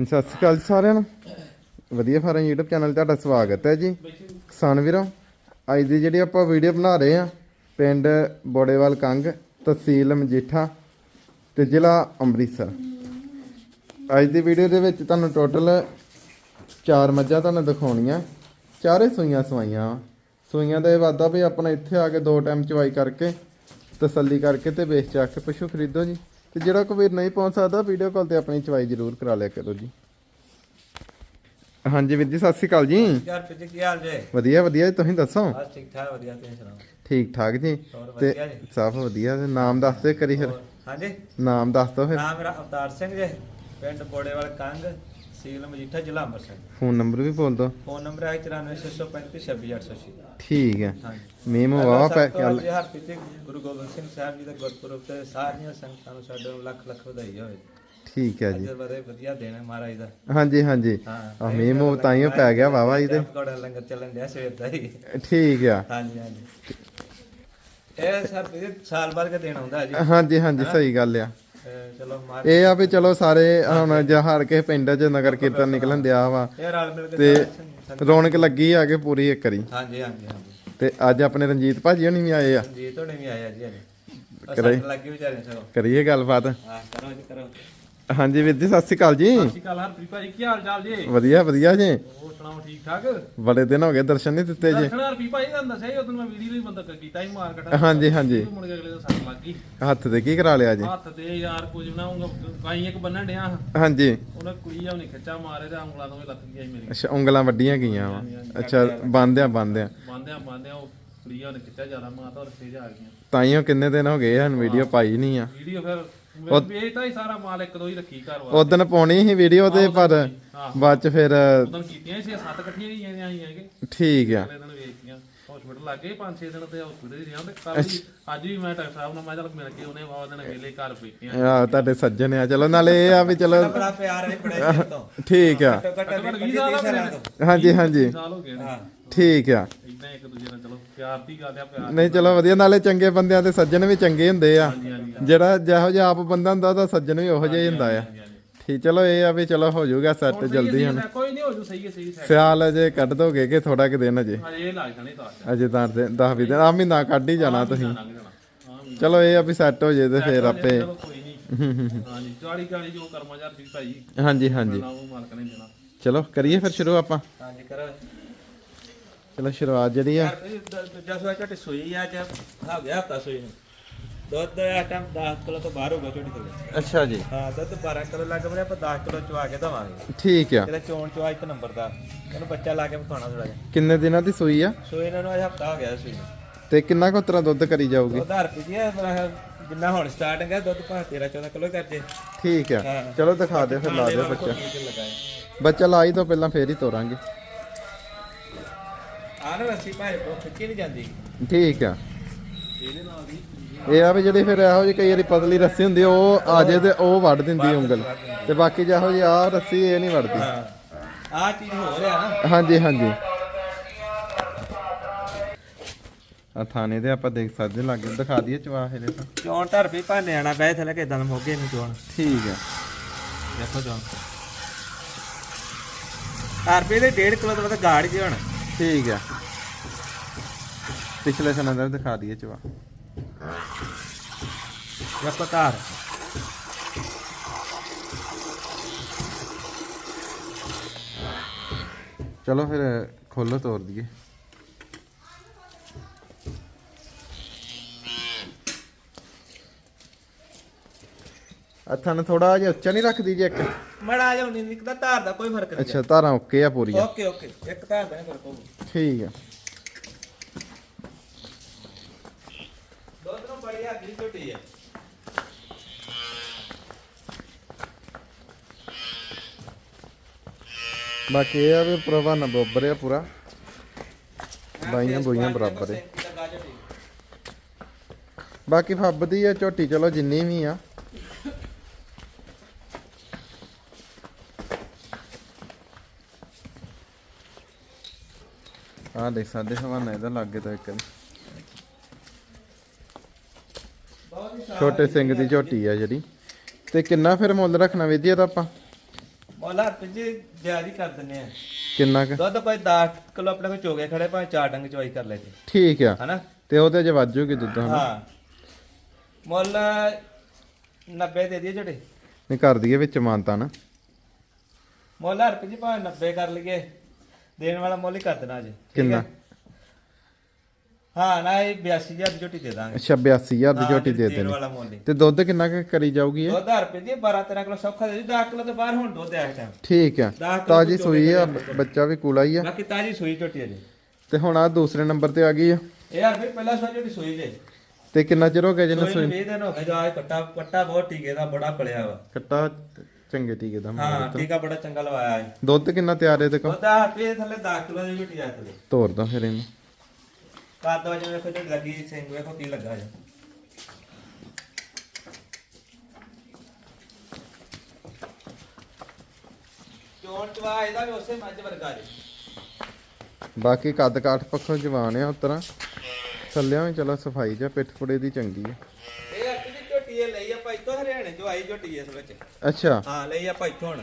ਸਤਿ ਸ਼੍ਰੀ ਅਕਾਲ ਜੀ ਸਾਰਿਆਂ ਨੂੰ। ਵਧੀਆ ਫਾਰਮ YouTube ਚੈਨਲ ਤੁਹਾਡਾ ਸਵਾਗਤ ਹੈ ਜੀ। ਕਿਸਾਨ ਵੀਰੋ, ਅੱਜ ਦੀ ਜਿਹੜੀ ਆਪਾਂ ਵੀਡੀਓ ਬਣਾ ਰਹੇ ਆ ਪਿੰਡ ਬੋੜੇਵਾਲ ਕੰਗ, ਤਹਿਸੀਲ ਮਜੀਠਾ ਤੇ ਜ਼ਿਲ੍ਹਾ ਅੰਮ੍ਰਿਤਸਰ। ਅੱਜ ਦੀ ਵੀਡੀਓ ਦੇ ਵਿੱਚ ਤੁਹਾਨੂੰ ਟੋਟਲ ਚਾਰ ਮੱਝਾਂ ਤੁਹਾਨੂੰ ਦਿਖਾਉਣੀਆਂ। ਚਾਰੇ ਸੂਈਆਂ ਸਵਾਈਆਂ। ਵਾਂ। ਸੂਈਆਂ ਦਾ ਇਹ ਵਾਦਾ ਵੀ ਆਪਣਾ ਇੱਥੇ ਆ ਕੇ ਦੋ ਟਾਈਮ ਚਵਾਈ ਕਰਕੇ, ਤਸੱਲੀ ਕਰਕੇ ਤੇ ਵੇਚ ਚੱਕ ਕੇ ਪਸ਼ੂ ਖਰੀਦੋ ਜੀ। ਤੇ ਜਿਹੜਾ ਕੋਈ ਵੀਰ ਨਹੀਂ ਪਹੁੰਚ ਸਕਦਾ ਵੀਡੀਓ ਕਾਲ ਤੇ ਆਪਣੀ ਚਵਾਈ ਜ਼ਰੂਰ ਕਰਾ ਲਿਆ ਕਰੋ ਜੀ। ਹਾਂਜੀ ਵੀਰ ਜੀ ਸਤਿ ਸ਼੍ਰੀ ਅਕਾਲ ਜੀ। ਯਾਰ ਪਿੱਛੇ ਕੀ ਹਾਲ ਜੇ? ਵਧੀਆ ਵਧੀਆ ਜੀ ਤੁਸੀਂ ਦੱਸੋ? ਬਸ ਠੀਕ ਠਾਕ ਵਧੀਆ ਤੁਸੀਂ ਸੁਣਾਓ? ਠੀਕ ਠਾਕ ਜੀ। ਹੋਰ ਤੇ ਵਧੀਆ ਜੀ? ਸਭ ਵਧੀਆ ਤੇ ਨਾਮ ਦੱਸ ਦਿਓ ਕਰੀ ਫਿਰ। ਹੋਰ, ਹਾਂਜੀ? ਨਾਮ ਦੱਸ ਦਿਓ ਫਿਰ। ਨਾਮ ਮੇਰਾ ਅਵਤਾਰ ਸਿੰਘ ਜੇ ਪਿੰਡ ਬੋੜੇਵਾਲ ਕੰਗ। ਸੀਲ ਮਜੀਠਾ ਜ਼ਿਲ੍ਹਾ ਅੰਮ੍ਰਿਤਸਰ। ਫੋਨ ਨੰਬਰ ਵੀ ਬੋਲ ਦਿਓ ਫੋਨ ਨੰਬਰ ਹੈ 9465362880 ਠੀਕ ਹੈ। ਮੀਮ ਵਾਵਾ ਪੈ ਗੱਲ ਹਰ ਪਿੱਛੇ ਗੁਰੂ ਗੋਬਿੰਦ ਸਿੰਘ ਸਾਹਿਬ ਜੀ ਦਾ ਗੁਰਪੁਰਬ ਤੇ ਸਾਰੀਆਂ ਸੰਗਤਾਂ ਨੂੰ ਸਾਡੇ ਨੂੰ ਲੱਖ ਲੱਖ ਵਧਾਈ ਹੋਵੇ ਠੀਕ ਹੈ ਜੀ। ਬੜੇ ਵਧੀਆ ਦਿਨ ਹੈ ਮਹਾਰਾਜ ਦਾ। ਹਾਂਜੀ ਹਾਂਜੀ। ਹਾਂ ਆ ਮੀਮ ਉਹ ਤਾਈਓ ਪੈ ਗਿਆ ਵਾਵਾ ਜੀ ਤੇ। ਕੋੜਾ ਲੰਗਰ ਚੱਲਣ ਡਿਆ ਸਵੇਰ ਦਾ ਹੀ। ਠੀਕ ਆ। ਹਾਂਜੀ ਹਾਂਜੀ। ਇਹ ਸਰ ਸਾਲ ਬਾਅਦ ਕੇ ਦਿਨ ਆਉਂਦਾ ਜੀ। ਹਾਂਜੀ ਹਾਂਜੀ ਸਹੀ ਗੱਲ ਆ। ਚਲੋ ਇਹ ਆ ਵੀ ਚਲੋ ਸਾਰੇ ਹੁਣ ਜਹਾਰ ਕੇ ਪਿੰਡ 'ਚ ਨਗਰ ਕੀਰਤਨ ਨਿਕਲਣ ਦਿਆ ਵਾ। ਤੇ ਰੌਣਕ ਲੱਗੀ ਆ ਕੇ ਪੂਰੀ ਇੱਕ ਵਾਰੀ। ਹਾਂਜੀ ਹਾਂਜੀ ਹਾਂਜੀ। ਤੇ ਅੱਜ ਆਪਣੇ ਰਣਜੀਤ ਭਾਜੀ ਹੋਣੀ ਵੀ ਆਏ ਆ। ਜੀ ਤੁਹਾਡੇ ਵੀ ਜੀ ਲੱਗੇ ਵਿਚਾਰੇ ਚਲੋ ਕਰੀਏ ਗੱਲਬਾਤ। ਹਾਂ ਕਰੋ ਜੀ ਕਰੋ। ਹਾਂਜੀ ਵੀਰ ਜੀ ਸਤਿ ਸ਼੍ਰੀ ਅਕਾਲ ਜੀ। ਸਤਿ ਸ਼੍ਰੀ ਅਕਾਲ ਹਰਪ੍ਰੀਤ ਭਾਜੀ ਕੀ ਹਾਲ ਚਾਲ ਜੀ? ਵਧੀਆ ਵਧੀਆ ਜੀ। ਹੋਰ ਸੁਣਾਓ ਠੀਕ ਠਾਕ? ਬੜੇ ਦਿਨ ਹੋ ਗਏ ਦਰਸ਼ਨ ਨਹੀਂ ਦਿੱਤੇ ਜੀ। ਦਰਸ਼ਨ ਹਰਪ੍ਰੀਤ ਭਾਜੀ ਤੁਹਾਨੂੰ ਦੱਸਿਆ ਉਦੋਂ ਮੈਂ ਵੀਡੀਓ ਵੀ ਬੰਦਾ ਕੀਤਾ ਸੀ ਮਾਰਕਟ ਹਾਂਜੀ ਹਾਂਜੀ। ਮੁੜ ਕੇ ਅਗਲੇ ਦਾ ਸੱਟ ਲੱਗ ਗਈ। ਹੱਥ ਤੇ ਕੀ ਕਰਾ ਲਿਆ ਜੀ? ਹੱਥ ਤੇ ਯਾਰ ਕੁਝ ਬਣਾਉਂਗਾ ਕਾਈ ਇੱਕ ਬੰਨਣ ਡਿਆ ਹਾਂਜੀ। ਉਹਨੇ ਕੁੜੀ ਆ ਉਹਨੇ ਖਿੱਚਾ ਮਾਰੇ ਤੇ ਉਂਗਲਾਂ ਤੋਂ ਲੱਤ ਗਈ ਮੇਰੀ ਅੱਛਾ ਉਂਗਲਾਂ ਵੱਡੀਆਂ ਗਈਆਂ ਵਾ। ਅੱਛਾ ਬੰਦਿਆਂ ਬੰਦਿਆਂ ਬੰਦਿਆਂ ਬੰਦਿਆਂ ਉਹ ਕੁੜੀ ਆ ਉਹਨੇ ਖਿੱਚਾ ਜ਼ਿਆਦਾ ਮਾਤਾ ਔਰ ਫੇਜ ਆ ਗਈਆਂ। ਤਾਈਓ ਕਿੰਨੇ ਦਿਨ ਹੋ ਗਏ ਹਨ ਵੀਡੀਓ ਪਾਈ ਨਹੀਂ ਆ। ਵੀਡੀਓ ਫਿਰ ਮੈਂ ਵੇਚਤਾ ਹੀ ਸਾਰਾ ਮਾਲ ਇੱਕ ਦੋ ਹੀ ਰੱਖੀ ਘਰ ਵਾ ਉਦੋਂ ਪਾਉਣੀ ਸੀ ਵੀਡੀਓ ਤੇ ਪਰ ਬਾਅਦ ਚ ਫਿਰ ਉਦੋਂ ਕੀਤੀਆਂ ਸੀ ਸੱਤ ਇਕੱਠੀਆਂ ਗਈਆਂ ਆਈਆਂ ਹੈਗੇ ਠੀਕ ਆ। ਅਗਲੇ ਦਿਨ ਵੇਚਤੀਆਂ। ਹਸਪੀਟਲ ਲੱਗੇ 5-6 ਦਿਨ ਤੇ ਹਸਪੀਟਲ ਹੀ ਰਿਹਾ। ਤੇ ਕੱਲ ਵੀ ਅੱਜ ਵੀ ਮੈਂ ਡਾਕਟਰ ਸਾਹਿਬ ਨਾਲ ਮੈਂ ਚੱਲ ਮਿਲ ਕੇ ਉਹਨੇ ਬਾਵਾ ਦਿਨ ਵੇਲੇ ਘਰ ਬੈਠੀਆਂ ਆ ਤੁਹਾਡੇ ਸੱਜਣ ਆ। ਚਲੋ ਨਾਲੇ ਇਹ ਆ ਵੀ ਚਲੋ ਬੜਾ ਪਿਆਰ ਹੈ ਬੜੇ ਚਿਰ ਤੋਂ। ਠੀਕ ਆ। ਘੱਟੋ ਘੱਟ ਘੱਟ 20 ਸਾਲ ਹੋ ਗਏ ਸਾਲਾਂ ਤੋਂ। ਹਾਂਜੀ ਹਾਂਜੀ। ਸਾਲ ਹੋ ਗਏ ਨੇ। ਹਾਂ। ਠੀਕ ਆ। ਇਦਾਂ ਇੱਕ ਦੂਜੇ ਨਾਲ ਚਲੋ ਪਿਆਰ ਦੀ ਗੱਲ ਆ ਪਿਆਰ ਨਹੀਂ ਚਲੋ ਵਧੀਆ ਨਾਲੇ ਚੰਗੇ ਬੰਦਿਆਂ ਦੇ ਸੱਜਣ ਵੀ ਚੰਗੇ ਹੁੰਦੇ ਆ। ਜਿਹੜਾ ਜਿਹੋ ਜਿਹਾ ਆਪ ਬੰਦਾ ਹੁੰਦਾ ਉਹਦਾ ਸੱਜਣ ਵੀ ਉਹੋ ਜਿਹਾ ਹੀ ਹੁੰਦਾ ਆ। ਠੀਕ ਚਲੋ ਇਹ ਆ ਵੀ ਚਲੋ ਹੋ ਜਾਊਗਾ ਸੈੱਟ ਜਲਦੀ ਹੁਣ। ਕੋਈ ਨਹੀਂ ਹੋ ਜੂ ਸਹੀ ਹੈ ਸਹੀ ਸੈਟ। ਸਿਆਲ ਅਜੇ ਕੱਢ ਦੋਗੇ ਕਿ ਥੋੜਾ ਕਿ ਦਿਨ ਅਜੇ? ਹਜੇ ਜਾਣੇ ਤਾਂ ਅਜੇ ਤਾਂ 10 20 ਦਿਨ ਆ ਮਹੀਨਾ ਕੱਢ ਹੀ ਜਾਣਾ ਤੁਸੀਂ। ਚਲੋ ਇਹ ਆ ਵੀ ਸੈੱਟ ਹੋ ਜੇ ਤੇ ਫਿਰ ਆਪੇ। ਹਾਂਜੀ ਗਾੜੀ ਗਾੜੀ ਜੋ ਕਰਮਾ ਯਾਰ ਦੀ ਭਾਈ। ਹਾਂਜੀ ਹਾਂਜੀ। ਚਲੋ ਕਰੀਏ ਫਿਰ ਸ਼ੁਰੂ ਆਪਾਂ। ਹਾਂਜੀ ਕਰੋ ਚਲੋ ਸ਼ੁਰੂਆਤ ਜਿਹੜੀ ਆ। ਦ- ਦੂਜਾ ਸੋਇਆ ਝੋਟੀ ਸੂਈ ਆ ਚ ਆ ਗਿਆ ਹਫਤਾ ਸੂਈ ਨੂੰ। ਦੁੱਧ ਆ ਟਾਈਮ 10 ਕਿਲੋ ਤੋਂ ਬਾਹਰ ਹੋਊਗਾ ਝੋਟੀ ਕੋਲ ਅੱਛਾ ਜੀ। ਹਾਂ ਦੁੱਧ 12 ਕਿਲੋ ਲੱਗ ਬਰੇ ਆਪਾਂ 10 ਕਿਲੋ ਚਵਾ ਕੇ ਦਵਾਂਗੇ। ਠੀਕ ਆ। ਜਿਹੜਾ ਚੋਣ ਚਵਾ ਇੱਕ ਨੰਬਰ ਦਾ। ਇਹਨੂੰ ਬੱਚਾ ਲਾ ਕੇ ਵਿਖਾਉਣਾ ਥੋੜਾ ਜਿਹਾ। ਕਿੰਨੇ ਦਿਨਾਂ ਦੀ ਸੂਈ ਆ? ਸੋ ਇਹਨਾਂ ਨੂੰ ਅੱਜ ਹਫਤਾ ਹੋ ਗਿਆ ਸੂਈ ਨੂੰ। ਤੇ ਕਿੰਨਾ ਕੁ ਤਰ੍ਹਾਂ ਦੁੱਧ ਕਰੀ ਜਾਊਗੀ? ਉਧਾਰ ਪੀ ਹੈ ਜਿੰਨਾ ਹੁਣ ਸਟਾਰਟਿੰਗ ਹੈ ਦੁੱਧ ਭਾਵੇਂ 13 14 ਕਿਲੋ ਕਰ ਜੇ ਠੀਕ ਆ। ਹਾਂ। ਚਲੋ ਦਿਖਾ ਦਿਓ ਫਿਰ ਲਾ ਦਿਓ ਬੱਚਾ। ਬੱਚਾ ਲਾਈ ਤੋਂ ਪਹਿਲਾਂ ਫੇਰ ਹੀ ਤੋਰਾਂਗੇ। ਆ ਨਾ ਰੱਸੀ ਭਾਵੇਂ ਕੋ ਖਿੱਚੀ ਨਹੀਂ ਜਾਂਦੀ। ਠੀਕ ਆ। ਇਹਦੇ ਨਾਲ ਦੀ ਇਹ ਆ ਵੀ ਜਿਹੜੀ ਫਿਰ ਇਹੋ ਜਿਹੀ ਕਈ ਵਾਰੀ ਪਤਲੀ ਰੱਸੀ ਹੁੰਦੀ ਆ, ਉਹ ਆ ਜੇ ਤੇ ਉਹ ਵੱਢ ਦਿੰਦੀ ਉਂਗਲ। ਤੇ ਬਾਕੀ ਜਿਹੋ ਜਿਹੀ ਆ ਰੱਸੀ ਇਹ ਨਹੀਂ ਵੱਢਦੀ। ਆ ਚੀਜ਼ ਹੋ ਰਿਹਾ ਨਾ। ਹਾਂਜੀ ਹਾਂਜੀ। ਆ ਥਾਣੇ ਦੇ ਆਪਾਂ ਦੇਖ ਸਕਦੇ ਲੱਗੇ ਦਿਖਾ ਦਈਏ ਚਵਾਹੇ ਦੇ ਤਾਂ। ਚੋਣ ਧਰ ਵੀ ਭਾਨੇ ਆਣਾ ਪਏ ਥਲੇ ਕਿਦਾਂ ਦਾ ਮੋਗੇ ਨੂੰ ਚੋਣ। ਠੀਕ ਆ। ਦੇਖੋ ਚੋਣ। ਆਰਪੀ ਦੇ 1.5 ਕਿਲੋ ਵੱਧ ਗਾੜ ਜੀ ਹੁਣ। ਠੀਕ ਆ। ਪਿਛਲੇ ਸਨਾਂ ਦਾ ਵੀ ਦਿਖਾ ਦਈਏ ਚਵਾ ਦੇਖੋ ਧਾਰ ਚਲੋ ਫਿਰ ਖੋਲੋ ਤੋੜ ਦਈਏ। ਅੱਥਾਂ ਨੂੰ ਥੋੜਾ ਜਿਹਾ ਉੱਚਾ ਨਹੀਂ ਰੱਖਦੀ ਜੇ ਇੱਕ। ਮੜਾ ਜਾ ਨਹੀਂ ਨਿਕਦਾ ਧਾਰ ਦਾ ਕੋਈ ਫ਼ਰਕ ਨਹੀਂ ਅੱਛਾ ਧਾਰਾਂ ਓਕੇ ਆ ਪੂਰੀਆਂ। ਓਕੇ ਓਕੇ ਇੱਕ ਧਾਰ ਦਾ ਨੀ ਫ਼ਰਕ ਹੋਊ ਠੀਕ ਆ ਦੁੱਧ ਨੂੰ ਝੋਟੀ ਹੈ ਬਾਕੀ ਇਹ ਆ ਵੀ ਪ੍ਰਵਾਨ ਬਰਾਬਰ ਆ ਪੂਰਾ। ਬਾਈਆਂ ਬੋਈਆਂ ਬਰਾਬਰ ਹੈ ਬਾਕੀ ਫੱਬਦੀ ਆ, ਝੋਟੀ ਚਲੋ ਜਿੰਨੀ ਵੀ ਆ। ਆ ਦੇਖ, ਸਾਡੇ ਹਵਾਨਾ ਇਹਦਾ ਲੱਗੇ ਤਾਂ ਇੱਕ ਛੋਟੇ ਸਿੰਘ ਦੀ ਝੋਟੀ ਆ ਜਿਹੜੀ। ਤੇ ਕਿੰਨਾ ਫਿਰ ਮੁੱਲ ਰੱਖਣਾ ਵੀਰ ਜੀ ਇਹਦਾ ਆਪਾਂ? ਮੋਲਾ ਜੀ ਜਾਰੀ ਕਰ ਦਿੰਨੇ ਆ। ਕਿੰਨਾ ਕੁ? ਦੁੱਧ ਕੋਈ 10 ਕਿਲੋ ਆਪਣੇ ਕੋਲ ਚੋਗੇ ਖੜੇ ਭਾਵੇਂ ਚਾਰ ਡੰਗ ਚਵਾਈ ਕਰ ਲੈ ਜੀ ਠੀਕ ਆ। ਹਨਾ? ਤੇ ਉਹਦੇ ਚ ਵਾਜੂਗੀ ਦੁੱਧ ਹਨਾ? ਹਾਂ। ਮੁੱਲ 90 ਦੇ ਦਈਏ ਝੋਟੇ ਨਹੀਂ ਕਰ ਦਈਏ ਵਿੱਚ ਮਾਨਤਾ ਨਾ। ਮੁੱਲ ਹਰਪ੍ਰੀਤ ਜੀ ਭਾਵੇਂ 90 ਕਰ ਲਈਏ। ਦੇਣ ਵਾਲਾ ਮੁੱਲ ਹੀ ਕਰ ਦੇਣਾ ਜੀ ਠੀਕ ਕਿੰਨਾ? ਹੈ? ਨਾ ਇਹ 82000 ਦੀ ਝੋਟੀ ਦੇ ਦਾਂਗੇ। ਅੱਛਾ 82000 ਦੀ ਝੋਟੀ ਦੇ ਦੇਣ। ਵਾਲਾ ਮੁੱਲ। ਤੇ ਦੁੱਧ ਕਿੰਨਾ ਕੁ ਕਰੀ ਜਾਊਗੀ ਇਹ? ਦੁੱਧ ਹਰਪ੍ਰੀਤ ਜੀ 12 13 ਕਿਲੋ ਸੌਖਾ ਦੇ ਜੀ 10 ਕਿਲੋ ਤੋਂ ਬਾਹਰ ਹੁਣ ਦੁੱਧ ਆ ਇਸ ਟਾਈਮ ਠੀਕ ਆ ਤਾਜੀ ਸੂਈ ਆ ਬੱਚਾ ਵੀ ਕੂਲਾ ਹੀ ਆ। ਬਾਕੀ ਤਾਜੀ ਸੂਈ ਝੋਟੀ ਹੈ ਜੀ। ਤੇ ਹੁਣ ਆ ਦੂਸਰੇ ਨੰਬਰ ਤੇ ਆ ਗਈ ਆ। ਇਹ ਹਰਪ੍ਰੀਤ ਪਹਿਲਾ ਸੂਈ ਝੋਟੀ ਸੂਈ ਜੇ। ਤੇ ਕਿੰਨਾ ਚਿਰ ਹੋ ਗਿਆ ਜਿਹਨੂੰ ਸੂਈ ਸੂਈ? ਨੂੰ 20 ਦਿਨ ਹੋ ਗਏ ਜੋ ਕੱਟਾ ਕੱਟਾ ਬਹੁਤ ਟੀਕੇ ਦਾ ਬੜਾ ਪਲਿਆ ਵਾ। ਕੱਟਾ ਚੰਗੇ ਟੀਕੇ ਦਾ ਹਾਂ ਟੀਕਾ ਬੜਾ ਚੰਗਾ ਲਵਾਇਆ ਹੈ ਦੁੱਧ ਕਿੰਨਾ ਤਿਆਰ ਹੈ ਤੇ ਕੋ ਉਹਦਾ ਹਰਪ੍ਰੀਤ ਥੱਲੇ 10 ਕਿਲੋ ਦੀ ਝੋਟੀ ਆ ਥੱਲੇ ਤੋਰ ਦੋ ਫਿਰ ਇਹਨੂੰ। ਕਾਦ ਵਜੇ ਵੇਖੋ ਝੋਟੀ ਲੱਗੀ ਸਿੰਘ ਵੇਖੋ ਕੀ ਲੱਗਾ ਜੀ। ਚੋਣ ਚਵਾ ਇਹਦਾ ਵੀ ਉਸੇ ਮੱਝ ਵਰਗਾ ਜੀ। ਬਾਕੀ ਕੱਦ ਕਾਠ ਪੱਖੋਂ ਜਵਾਨ ਆ ਉਤਰਾ। ਥੱਲਿਆਂ ਵੀ ਚਲੋ ਸਫ਼ਾਈ ਜਾਂ ਪਿੱਠ ਪੁੜੇ ਦੀ ਚੰਗੀ ਆ। ਇਹ ਆਪਣੀ ਝੋਟੀ ਇਹ ਲਈ ਆਪਾਂ ਇੱਥੋਂ ਹਰਿਆਣੇ ਚੋਂ ਆਈ ਝੋਟੀ ਇਸ ਵਿੱਚ। ਅੱਛਾ। ਹਾਂ ਲਈ ਆਪਾਂ ਇੱਥੋਂ ਹੁਣ।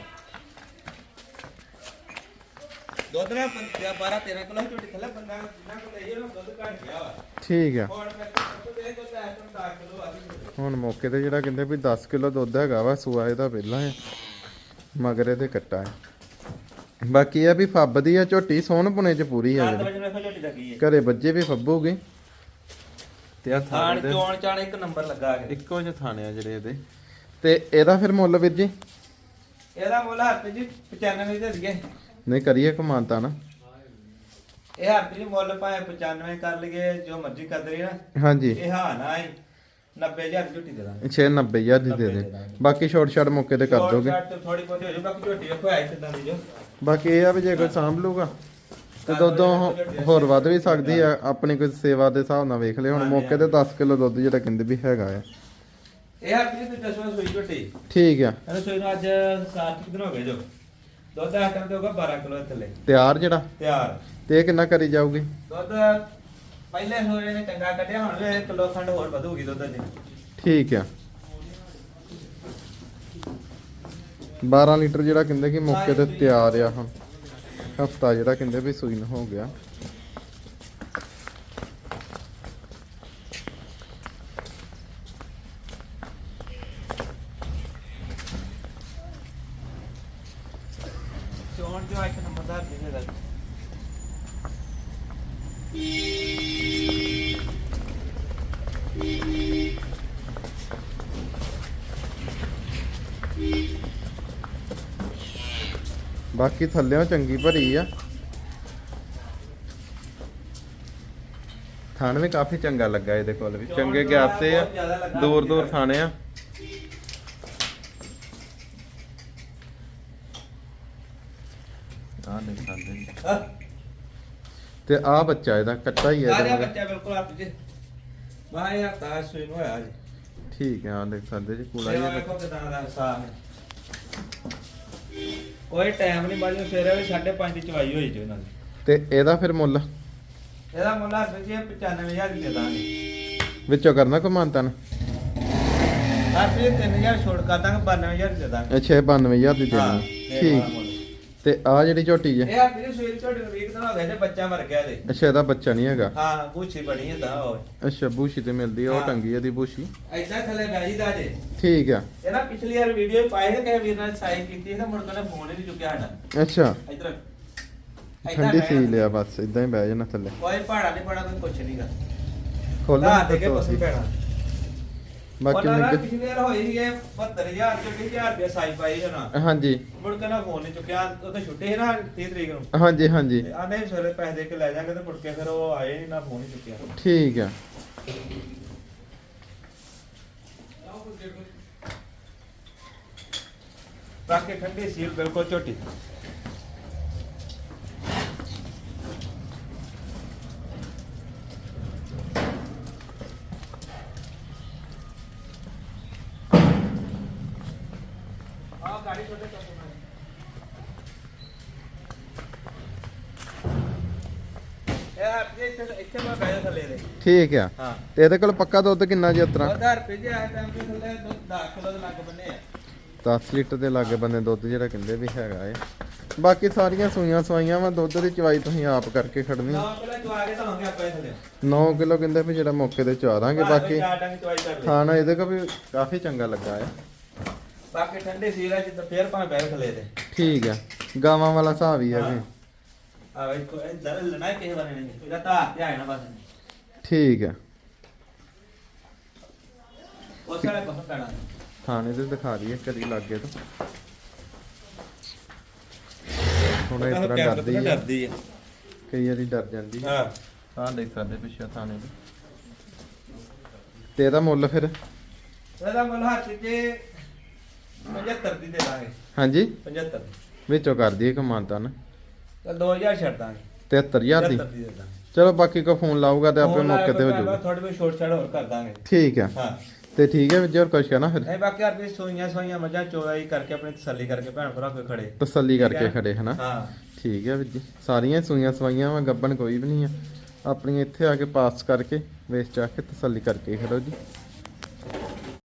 ਦੁੱਧ ਨੇ 12 13 ਕਿਲੋ ਝੋਟੀ ਥੱਲੇ ਬੰਦਾ ਜਿੰਨਾ ਕੋ ਲਈ ਉਹਨਾਂ ਦੁੱਧ ਘਟ ਗਿਆ ਵਾ। ਠੀਕ ਆ। ਹੁਣ ਮੈਂ ਤੋਂ ਦੇ ਦੁੱਧ ਐ ਤੋਂ 10 ਕਿਲੋ ਆ ਗਈ ਹੁਣ ਮੌਕੇ ਤੇ ਜਿਹੜਾ ਕਹਿੰਦੇ ਵੀ 10 ਕਿਲੋ ਦੁੱਧ ਹੈਗਾ ਵਾ ਸੂਆ ਇਹਦਾ ਪਹਿਲਾਂ ਹੈ ਮਗਰ ਇਹਦੇ ਕੱਟਾ ਹੈ। ਬਾਕੀ ਇਹ ਆ ਵੀ ਫੱਬਦੀ ਆ ਝੋਟੀ ਸੋਹਣ ਪੁਣੇ ਚ ਪੂਰੀ ਆ ਵਜੇ ਵੇਖੋ ਝੋਟੀ ਲੱਗੀ ਹੈ? ਘਰੇ ਬੱਜੇ ਵੀ ਫੱਬੂਗੀ। ਤੇ ਆ ਥਾਣ ਚੋਣ ਚਾਣ ਇੱਕ ਨੰਬਰ ਲੱਗਾ ਕੇ। ਇੱਕੋ ਜਿਹੇ ਥਾਣੇ ਆ ਜਿਹੜੇ ਇਹਦੇ। ਤੇ ਇਹਦਾ ਫਿਰ ਮੁੱਲ ਵੀਰ ਜੀ? ਇਹਦਾ ਮੁੱਲ ਹਰਪ੍ਰੀਤ ਜੀ 95 ਦੇ ਦਈਏ ਨਹੀਂ ਕਰੀਏ ਕਮਾਨਤਾ ਨਾ? ਇਹ ਹਰਪ੍ਰੀਤ ਜੀ ਮੁੱਲ ਭਾਵੇਂ 95 ਕਰ ਲਈਏ ਜੋ ਮਰਜ਼ੀ ਕਰ ਦਈਏ ਨਾ। ਹਾਂਜੀ। ਇਹ ਹਾਂ ਨਾ ਹੀ। 90000 ਝੋਟੀ ਦੇ ਦਾਂਗੇ। 690 ਦੀ ਦੇ ਦੇ ਬਾਕੀ ਛੋਟ ਛਾੜ ਮੌਕੇ ਤੇ ਕਰ ਦੋਗੇ। ਥੋੜੀ ਬਹੁਤੀ ਹੋ ਜਾਊ ਬਾਕੀ ਝੋਟੀ ਵੇਖੋ ਆਈ ਕਿਦਾਂ ਦੀ ਜੋ। ਬਾਕੀ ਇਹ ਆ ਵੀ ਜੇ ਕੋਈ ਸਾਂਭ ਲੂਗਾ ਤੇ ਦੁੱਧੋਂ ਹੋਰ ਵੱਧ ਵੀ ਸਕਦੀ ਆ। ਆਪਣੀ ਕੋਈ ਸੇਵਾ ਦੇ ਹਿਸਾਬ ਨਾਲ ਵੇਖ ਲਿਓ। ਹੁਣ ਮੌਕੇ ਤੇ 10 ਕਿਲੋ ਦੁੱਧ ਜਿਹੜਾ ਕਹਿੰਦੇ ਵੀ ਹੈਗਾ ਆ। ਇਹ ਹਰਪ੍ਰੀਤ ਜੀ ਦਸਵਾਂ ਸੂਈ ਝੋਟੀ। ਠੀਕ ਆ। ਇਹਨੂੰ ਸੂਈ ਨੂੰ ਅੱਜ 7 ਦਿਨ ਹੋ ਗਏ ਜੋ? ਦੁੱਧ ਆ ਟਾਈਮ ਤੇ ਹੋਗਾ 12 ਕਿਲੋ ਥੱਲੇ ਤਿਆਰ ਜਿਹੜਾ? ਤਿਆਰ। ਤੇ ਇਹ ਕਿੰਨਾ ਕਰੀ ਜਾਊਗੀ? ਦੁੱਧ ਪਹਿਲੇ ਸੂਏ ਨੇ ਚੰਗਾ ਕੱਢਿਆ ਹੁਣ ਵੀ ਕਿਲੋ ਖੰਡ ਹੋਰ ਵਧੂਗੀ ਦੁੱਧ ਦੀ। ਠੀਕ ਆ। 12 ਲੀਟਰ ਜਿਹੜਾ ਕਹਿੰਦੇ ਕਿ ਮੌਕੇ ਤੇ ਤਿਆਰ ਆ ਹੁਣ। ਹਫਤਾ ਜਿਹੜਾ ਕਹਿੰਦੇ ਵੀ ਸੂਈ ਨੂੰ ਹੋ ਗਿਆ। ਨੰਬਰ ਦਾ ਜਿਹਨੇ ਦਾ ਬਾਕੀ ਥੱਲਿਓਂ ਚੰਗੀ ਭਰੀ ਆ। ਥਾਣ ਵੀ ਕਾਫੀ ਚੰਗਾ ਲੱਗਾ ਇਹਦੇ ਕੋਲ ਵੀ। ਚੰਗੇ ਗੈਪ ਤੇ ਆ। ਦੂਰ ਦੂਰ ਥਾਣੇ ਆ ਨਹੀਂ ਖਾਂਦੇ ਤੇ ਆ ਬੱਚਾ ਇਹਦਾ ਕੱਟਾ ਹੀ ਆ ਹੈ ਇਹਦਾ ਬੱਚਾ ਬਿਲਕੁਲ ਆਪ ਜੀ ਵਾਹ ਇਹ ਹਫਤਾ ਸੂਈ ਹੋਇਆ ਜੀ। ਠੀਕ ਹੈ ਆ ਦੇਖ ਸਕਦੇ ਜੀ ਕੂਲਾ ਹੀ ਹੈ। ਵੇਖੋ ਕਿਦਾਂ ਦਾ ਹਿਸਾਬ ਹੈ। ਕੋਈ ਟਾਈਮ ਨਹੀਂ ਬਾਜੀ ਸਵੇਰੇ ਵੀ 5:30 ਦੀ ਚਵਾਈ ਹੋਈ ਜੀ ਉਹਨਾਂ ਦੀ। ਤੇ ਇਹਦਾ ਫਿਰ ਮੁੱਲ? ਇਹਦਾ ਮੁੱਲ ਹਰਪ੍ਰੀਤ ਜੀ 95000 ਦੀ ਦੇ ਦਾਂਗੇ ਵਿੱਚੋਂ ਕਰਨਾ ਕਮਾਨਤਾ ਨਾ? ਹਰਪ੍ਰੀਤ 3000 ਛੋੜ ਕਰ ਦਾਂਗੇ 92000 ਦੀ ਦੇ। ਦਾਂਗੇ ਅੱਛਾ ਇਹ 92000 ਦੀ ਹਾਂ, ਦੇਣੀ ਇਹ ਵਾਲਾ ਠੀਕ ਮੁੱਲ। ਤੇ ਆ ਜਿਹੜੀ ਝੋਟੀ ਜੇ? ਇਹ ਹਰਪ੍ਰੀਤ ਸਵੇਰੇ ਝੋਟੇ ਨੂੰ ਵੀਕ ਦਿਨ ਹੋ ਗਏ ਤੇ ਬੱਚਾ ਮਰ ਗਿਆ ਜੀ ਅੱਛਾ ਇਹਦਾ ਬੱਚਾ ਨਹੀਂ ਹੈਗਾ? ਹਾਂ ਬੂਛੀ ਬਣੀ ਹੈ ਤਾਂ ਹੋਏ ਅੱਛਾ ਬੂਸ਼ੀ ਤੇ ਮਿਲਦੀ ਆ ਉਹ ਹਾਂ। ਟੰਗੀ ਇਹਦੀ ਬੂਸ਼ੀ। ਐਦਾਂ ਥੱਲੇ ਬੈਜੀ ਦਾ ਜੇ। ਠੀਕ ਆ। ਇਹ ਨਾ ਪਿਛਲੀ ਵਾਰ ਵੀਡੀਓ ਪਾਈ ਹੈ ਕਿ ਵੀਰ ਨਾਲ ਸਾਈਨ ਕੀਤੀ ਸੀ ਤਾਂ ਮੁੜ ਕੇ ਫੋਨ ਹੀ ਨਹੀਂ ਚੁੱਕਿਆ ਸਾਡਾ। ਅੱਛਾ। ਇਧਰ। ਠੰਡੀ ਸੀ ਲਿਆ ਬਸ ਇਦਾਂ ਹੀ ਬਹਿ ਜਾਣਾ ਥੱਲੇ। ਕੋਈ ਪਹਾੜਾ ਨਹੀਂ ਪੜਾ ਕੋਈ ਕੁਛ ਨਹੀਂਗਾ ਖੋਲ੍ਹੋ ਨਾ ਦੇ ਕੇ ਤਾਂ ਪਸੀ ਪੈਣਾ ਬਾਕੀ ਉਹਨਾਂ ਨਾਲ ਪਿਛਲੀ ਵਾਰ ਹੋਈ ਸੀ ਇਹ 72000 ਚ 20000 ਰੁਪਏ ਸਾਈ ਪਾਈ ਹੈ ਨਾ। ਹਾਂਜੀ। ਮੁੜ ਕੇ ਨਾ ਫੋਨ ਨਹੀਂ ਚੁੱਕਿਆ ਉਹ ਤਾਂ ਛੁੱਟੀ ਸੀ ਨਾ 30 ਤਰੀਕ ਨੂੰ। ਹਾਂਜੀ ਹਾਂਜੀ। ਆਨੇ ਸਵੇਰੇ ਪੈਸੇ ਦੇ ਕੇ ਲੈ ਜਾਾਂਗੇ ਤੇ ਮੁੜ ਕੇ ਫਿਰ ਉਹ ਆਏ ਨਹੀਂ ਨਾ ਫੋਨ ਹੀ ਚੁੱਕਿਆ। ਠੀਕ ਆ। ਬਾਕੀ ਠੰਡੀ ਸੀਲ ਬਿਲਕੁਲ ਝੋਟੀ ਆ ਗਾੜੀ ਛੋਟੇ ਕੱਪ ਇਹ ਹੱਥ ਇੱਥੇ ਇੱਥੇ ਮੈਂ ਬੈਠਾ ਥੱਲੇ ਦੇ ਠੀਕ ਆ। ਹਾਂ। ਤੇ ਇਹਦੇ ਕੋਲ ਪੱਕਾ ਦੁੱਧ ਕਿੰਨਾ ਜੀ ਉਤਰਾ? 2000 ਰੁਪਏ ਜੇ ਆਇਆ ਟਾਈਮ ਤੇ ਥੱਲੇ 10 ਕਿਲੋ ਦੇ ਲੱਗ ਬੰਨੇ ਆ। 10 ਲੀਟਰ ਦੇ ਲਾਗੇ ਬੰਦੇ ਦੁੱਧ ਜਿਹੜਾ ਕਹਿੰਦੇ ਵੀ ਹੈਗਾ ਏ। ਬਾਕੀ ਸਾਰੀਆਂ ਸੂਈਆਂ ਸਵਾਈਆਂ ਵਾ ਦੁੱਧ ਦੀ ਚਵਾਈ ਤੁਸੀਂ ਆਪ ਕਰਕੇ ਖੜਨੀ। ਨਾ ਪਹਿਲਾਂ ਚਵਾ ਕੇ ਧਵਾਂਗੇ ਆਪਾਂ ਇਹ ਥੱਲੇ। 9 ਕਿਲੋ ਕਹਿੰਦੇ ਵੀ ਜਿਹੜਾ ਮੌਕੇ ਤੇ ਚਵਾ ਦਾਂਗੇ ਬਾਕੀ ਖਾਣਾ ਇਹਦੇ ਕੋ ਵੀ ਕਾਫੀ ਚੰਗਾ ਲੱਗਾ ਹੈ ਬਾਕੀ ਠੰਡੇ ਸੀਰਾ ਜਿੱਦਾਂ ਫੇਰ ਭਾਵੇਂ ਬੈਠ ਥੱਲੇ ਤੇ। ਠੀਕ ਹੈ ਗਾਵਾਂ ਵਾਲਾ ਹਿਸਾਬ ਹੀ ਹੈ ਵੀ ਆ ਲਣਾ ਕਿਸੇ ਨਹੀਂ ਇਹਦਾ ਤਾਂ ਬਸ ਠੀਕ ਹੈ। ਉਸ ਵਾਲੇ ਪੈਣਾ। ਥਾਣੇ ਤੇ ਦਿਖਾ ਦਈਏ ਕਦੀ ਲੱਗੇ ਤੋਂ। ਥੋੜਾ ਇਸ ਤਾਂ ਤਰ੍ਹਾਂ ਡਰਦੀ ਤੋਂ ਹੈ ਡਰਦੀ ਕਈ ਵਾਰੀ ਡਰ ਜਾਂਦੀ ਹੈ ਹਾਂ। ਆਹ ਦੇਖ ਸਕਦੇ ਪਿੱਛੇ ਥਾਣੇ ਦੇ। ਤੇ ਇਹਦਾ ਮੁੱਲ ਫਿਰ? ਇਹਦਾ ਮੁੱਲ ਹੱਥ 'ਚ 75 ਦੀ ਦੇ ਦਾਂਗੇ। ਹਾਂਜੀ। 75 ਵਿੱਚੋਂ ਕਰ ਦਈਏ ਕਮਾਨਤਾ ਨਾ। ਤਾਂ 2000 ਛੱਡ ਦਾਂਗੇ। 73000 ਦੀ। 75 ਦੀ ਦੇ ਦਾਂਗੇ। ਚਲੋ ਬਾਕੀ ਕੋ ਫੋਨ ਲਾਊਗਾ ਤੇ ਆਪੇ ਮੌਕੇ ਤੇ ਹੋ ਜਾਊਗਾ। ਥੋੜੀ ਬਹੁਤ ਛੋਟ ਛਾੜ ਹੋਰ ਕਰ ਦਾਂਗੇ। ਠੀਕ ਹੈ। ਹਾਂ। ਤੇ ਠੀਕ ਹੈ ਵਿਜੇ ਹੋਰ ਕੁਛ ਕਹਿਣਾ ਫਿਰ? ਨਹੀਂ ਬਾਕੀ ਵੀ ਸੋਈਆਂ ਸੋਈਆਂ ਮੱਝਾਂ ਚੋਆਈ ਕਰਕੇ ਆਪਣੀ ਤਸੱਲੀ ਕਰਕੇ ਭੈਣ ਭਰਾ ਕੋਈ ਖੜੇ। ਤਸੱਲੀ ਕਰਕੇ। ਖੜੇ ਹਨਾ ਹਾਂ। ਠੀਕ ਹੈ ਵੀਰ ਜੀ। ਸਾਰੀਆਂ ਸੂਈਆਂ ਸਵਾਈਆਂ ਵਾ ਗੱਬਣ ਕੋਈ ਵੀ ਨਹੀਂ ਆ। ਆਪਣੀ ਇੱਥੇ ਆ ਕੇ ਪਾਸ ਕਰਕੇ ਵੇਚ ਚਾ ਕੇ ਤਸੱਲੀ ਕਰਕੇ ਖੜੋ ਜੀ।